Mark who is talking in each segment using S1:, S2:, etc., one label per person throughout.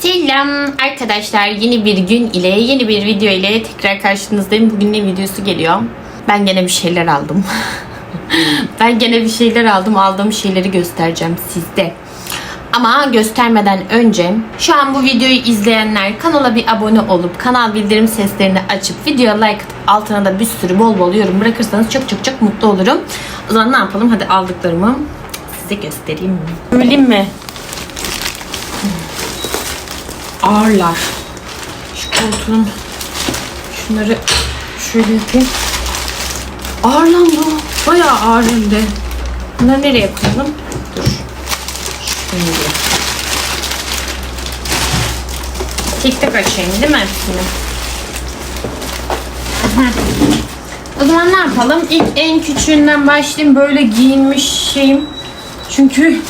S1: Selam arkadaşlar yeni bir gün ile yeni bir video ile tekrar karşınızdayım. Bugün ne videosu geliyor? Ben gene bir şeyler aldım. ben gene bir şeyler aldım. Aldığım şeyleri göstereceğim sizde. Ama göstermeden önce şu an bu videoyu izleyenler kanala bir abone olup kanal bildirim seslerini açıp videoya like altına da bir sürü bol bol yorum bırakırsanız çok çok çok mutlu olurum. O zaman ne yapalım? Hadi aldıklarımı size göstereyim. Söyleyeyim mi? Ağırlar. Şu koltuğun şunları şöyle yapayım. Ağır bu. Bayağı ağır hem de. Bunları nereye koyalım? Dur. Şöyle. Tek tek açayım değil mi hepsini? O zaman ne yapalım? İlk en küçüğünden başlayayım. Böyle giyinmiş şeyim. Çünkü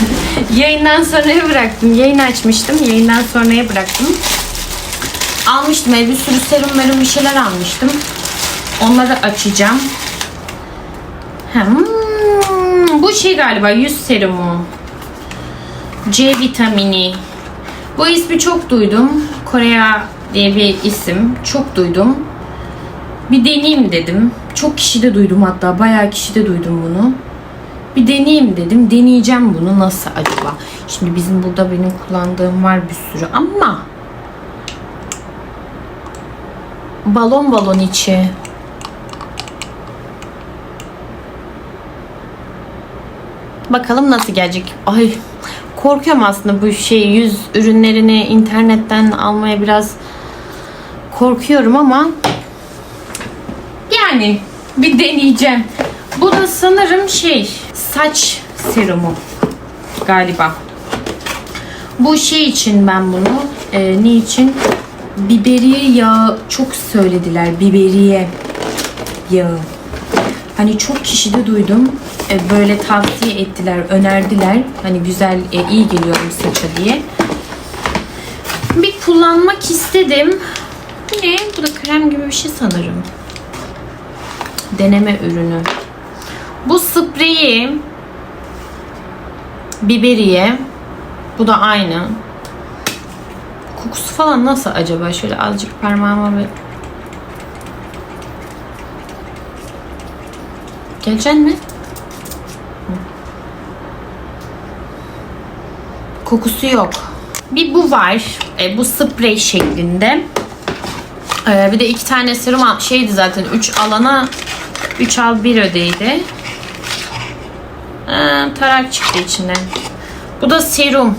S1: yayından sonraya bıraktım. Yayın açmıştım. Yayından sonraya bıraktım. Almıştım. Ev bir sürü serum merum bir şeyler almıştım. Onları açacağım. Hmm, bu şey galiba yüz serumu. C vitamini. Bu ismi çok duydum. Korea diye bir isim. Çok duydum. Bir deneyeyim dedim. Çok kişi de duydum hatta. Bayağı kişi de duydum bunu. Bir deneyeyim dedim. Deneyeceğim bunu nasıl acaba? Şimdi bizim burada benim kullandığım var bir sürü ama balon balon içi. Bakalım nasıl gelecek. Ay korkuyorum aslında bu şey yüz ürünlerini internetten almaya biraz korkuyorum ama yani bir deneyeceğim. Bu da sanırım şey saç serumu galiba. Bu şey için ben bunu e, ne için? Biberiye yağı çok söylediler. Biberiye yağı. Hani çok kişi de duydum. E, böyle tavsiye ettiler, önerdiler. Hani güzel, e, iyi geliyorum saça diye. Bir kullanmak istedim. Bu ne? Bu da krem gibi bir şey sanırım. Deneme ürünü. Bu spreyi biberiye bu da aynı. Kokusu falan nasıl acaba? Şöyle azıcık parmağıma bir Geleceksin mi? Kokusu yok. Bir bu var. E, bu sprey şeklinde. E, bir de iki tane serum şeydi zaten 3 alana 3 al 1 ödeydi. Tarak çıktı içinden. Bu da serum.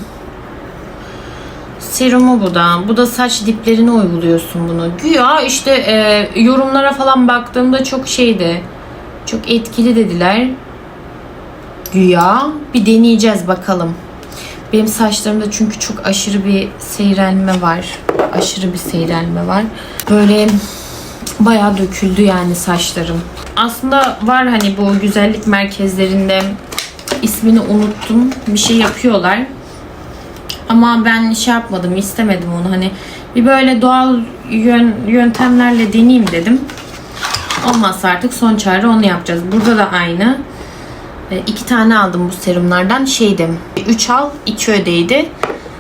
S1: Serumu bu da. Bu da saç diplerine uyguluyorsun bunu. Güya işte e, yorumlara falan baktığımda çok şeydi. Çok etkili dediler. Güya. Bir deneyeceğiz bakalım. Benim saçlarımda çünkü çok aşırı bir seyrelme var. Aşırı bir seyrelme var. Böyle bayağı döküldü yani saçlarım. Aslında var hani bu güzellik merkezlerinde ismini unuttum. Bir şey yapıyorlar. Ama ben şey yapmadım, istemedim onu. Hani bir böyle doğal yön, yöntemlerle deneyeyim dedim. Olmazsa artık son çare onu yapacağız. Burada da aynı. E, iki tane aldım bu serumlardan. Şeydim. 3 al, 2 ödeydi.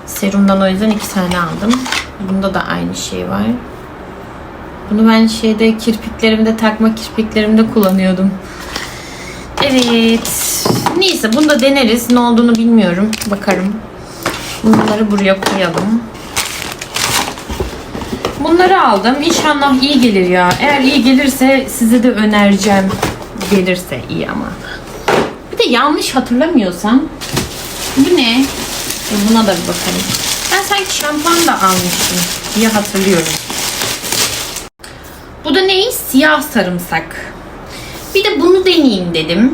S1: Serumdan o yüzden iki tane aldım. Bunda da aynı şey var. Bunu ben şeyde kirpiklerimde takma kirpiklerimde kullanıyordum. Evet. Neyse bunu da deneriz. Ne olduğunu bilmiyorum. Bakarım. Bunları buraya koyalım. Bunları aldım. İnşallah iyi gelir ya. Eğer iyi gelirse size de önereceğim. Gelirse iyi ama. Bir de yanlış hatırlamıyorsam bu ne? E, Buna da bir bakalım. Ben sanki şampuan da almıştım diye hatırlıyorum. Bu da ne? Siyah sarımsak. Bir de bunu deneyeyim dedim.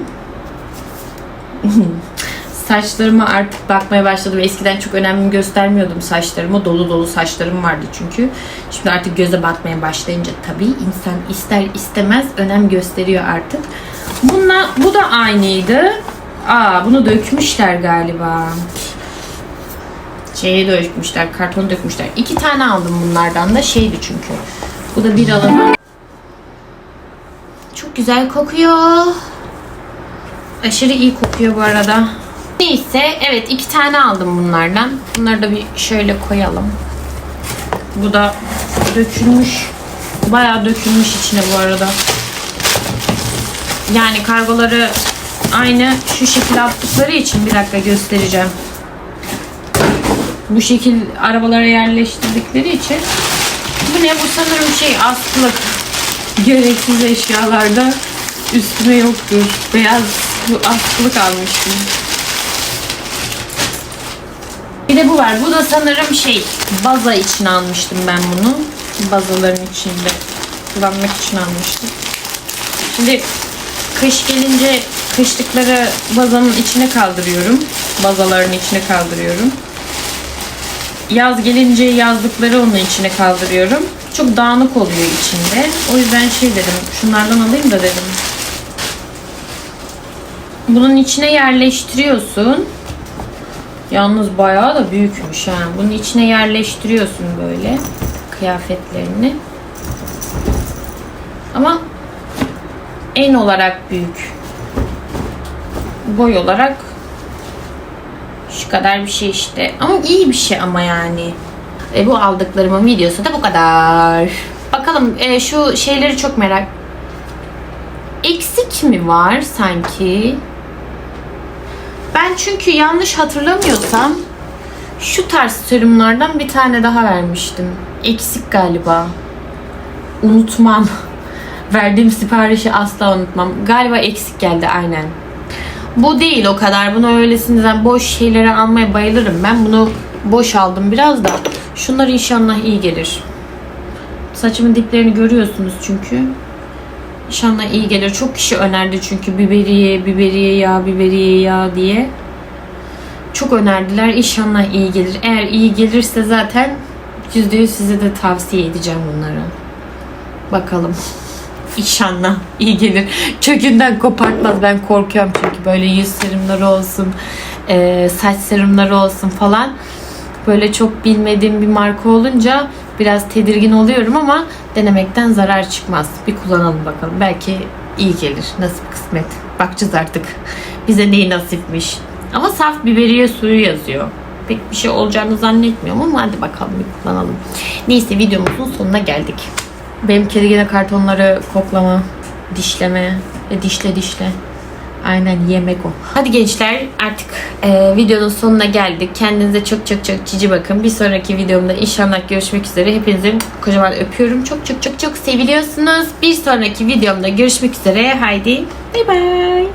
S1: Saçlarıma artık bakmaya başladım. Eskiden çok önemli göstermiyordum saçlarıma. Dolu dolu saçlarım vardı çünkü. Şimdi artık göze batmaya başlayınca tabii insan ister istemez önem gösteriyor artık. Bununla, bu da aynıydı. Aa bunu dökmüşler galiba. Şeye dökmüşler, karton dökmüşler. İki tane aldım bunlardan da şeydi çünkü. Bu da bir alana. Güzel kokuyor. Aşırı iyi kokuyor bu arada. Neyse evet iki tane aldım bunlardan. Bunları da bir şöyle koyalım. Bu da dökülmüş. Bayağı dökülmüş içine bu arada. Yani kargoları aynı şu şekil attıkları için bir dakika göstereceğim. Bu şekil arabalara yerleştirdikleri için. Bu ne? Bu sanırım şey askılık. Gereksiz eşyalarda üstüme yoktur. Beyaz bu askılık almıştım. Bir de bu var. Bu da sanırım şey baza için almıştım ben bunu. Bazaların içinde kullanmak için almıştım. Şimdi kış gelince kışlıkları bazanın içine kaldırıyorum. Bazaların içine kaldırıyorum. Yaz gelince yazlıkları onun içine kaldırıyorum. Çok dağınık oluyor içinde. O yüzden şey dedim, şunlardan alayım da dedim. Bunun içine yerleştiriyorsun. Yalnız bayağı da büyükmüş ha. Bunun içine yerleştiriyorsun böyle kıyafetlerini. Ama en olarak büyük. Boy olarak şu kadar bir şey işte. Ama iyi bir şey ama yani. E, bu aldıklarımın videosu da bu kadar. Bakalım e, şu şeyleri çok merak. Eksik mi var sanki? Ben çünkü yanlış hatırlamıyorsam şu tarz serumlardan bir tane daha vermiştim. Eksik galiba. Unutmam. Verdiğim siparişi asla unutmam. Galiba eksik geldi aynen. Bu değil o kadar. Bunu öylesinden boş şeylere almaya bayılırım. Ben bunu boş aldım biraz da. Şunlar inşallah iyi gelir. Saçımın diplerini görüyorsunuz çünkü. İnşallah iyi gelir. Çok kişi önerdi çünkü biberiye, biberiye ya, biberiye ya diye. Çok önerdiler. İnşallah iyi gelir. Eğer iyi gelirse zaten %100 size de tavsiye edeceğim bunları. Bakalım. İnşallah iyi gelir. Kökünden kopartmaz. Ben korkuyorum çünkü böyle yüz serumları olsun, e, saç serumları olsun falan. Böyle çok bilmediğim bir marka olunca biraz tedirgin oluyorum ama denemekten zarar çıkmaz. Bir kullanalım bakalım. Belki iyi gelir. Nasip kısmet. Bakacağız artık. Bize neyi nasipmiş. Ama saf biberiye suyu yazıyor. Pek bir şey olacağını zannetmiyorum ama hadi bakalım bir kullanalım. Neyse videomuzun sonuna geldik. Benim kedi yine kartonları koklama, dişleme ve dişle dişle. Aynen yemek o. Hadi gençler artık e, videonun sonuna geldik. Kendinize çok çok çok cici bakın. Bir sonraki videomda inşallah görüşmek üzere. Hepinizi kocaman öpüyorum. Çok çok çok çok seviliyorsunuz. Bir sonraki videomda görüşmek üzere. Haydi bay bay.